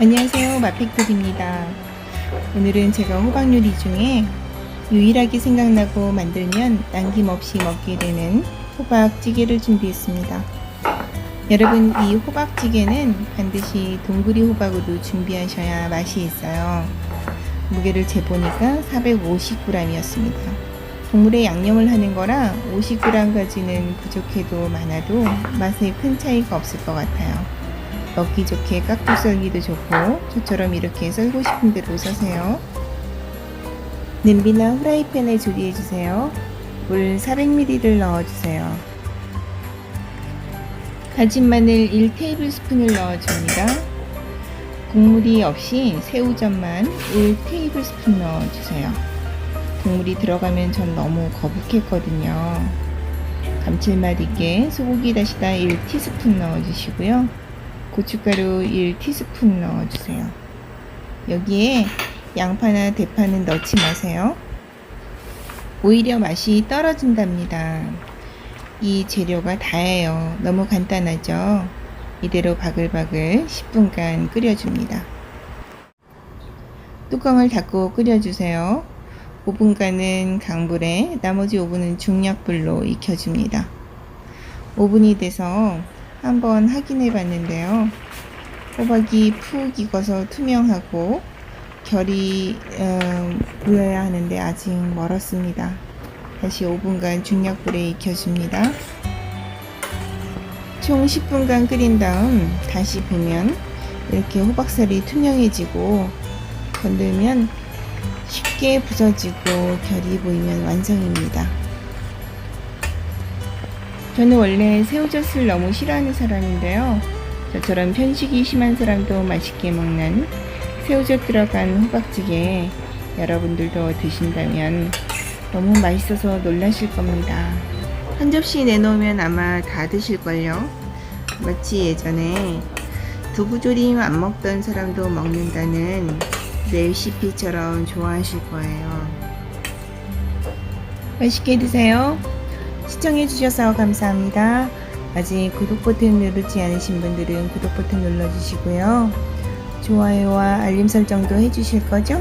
안녕하세요. 마펙톡입니다. 오늘은 제가 호박 요리 중에 유일하게 생각나고 만들면 남김없이 먹게 되는 호박찌개를 준비했습니다. 여러분 이 호박찌개는 반드시 동그리 호박으로 준비하셔야 맛이 있어요. 무게를 재보니까 450g이었습니다. 동물에 양념을 하는 거라 50g까지는 부족해도 많아도 맛에 큰 차이가 없을 것 같아요 먹기 좋게 깍둑 썰기도 좋고 저처럼 이렇게 썰고 싶은 대로 써세요. 냄비나 후라이팬에 조리해 주세요. 물 400ml를 넣어 주세요. 다진 마늘 1테이블스푼을 넣어 줍니다. 국물이 없이 새우젓만 1테이블스푼 넣어 주세요. 국물이 들어가면 전 너무 거북했거든요. 감칠맛 있게 소고기 다시다 1티스푼 넣어 주시고요. 고춧가루 1티스푼 넣어주세요. 여기에 양파나 대파는 넣지 마세요. 오히려 맛이 떨어진답니다. 이 재료가 다예요. 너무 간단하죠? 이대로 바글바글 10분간 끓여줍니다. 뚜껑을 닫고 끓여주세요. 5분간은 강불에 나머지 5분은 중약불로 익혀줍니다. 5분이 돼서 한번 확인해 봤는데요. 호박이 푹 익어서 투명하고 결이 어, 보여야 하는데 아직 멀었습니다. 다시 5분간 중약불에 익혀줍니다. 총 10분간 끓인 다음 다시 보면 이렇게 호박살이 투명해지고 건들면 쉽게 부서지고 결이 보이면 완성입니다. 저는 원래 새우젓을 너무 싫어하는 사람인데요. 저처럼 편식이 심한 사람도 맛있게 먹는 새우젓 들어간 호박찌개 여러분들도 드신다면 너무 맛있어서 놀라실 겁니다. 한 접시 내놓으면 아마 다 드실걸요. 마치 예전에 두부조림 안 먹던 사람도 먹는다는 레시피처럼 좋아하실 거예요. 맛있게 드세요. 시청해주셔서 감사합니다. 아직 구독 버튼 누르지 않으신 분들은 구독 버튼 눌러주시고요. 좋아요와 알림 설정도 해주실 거죠?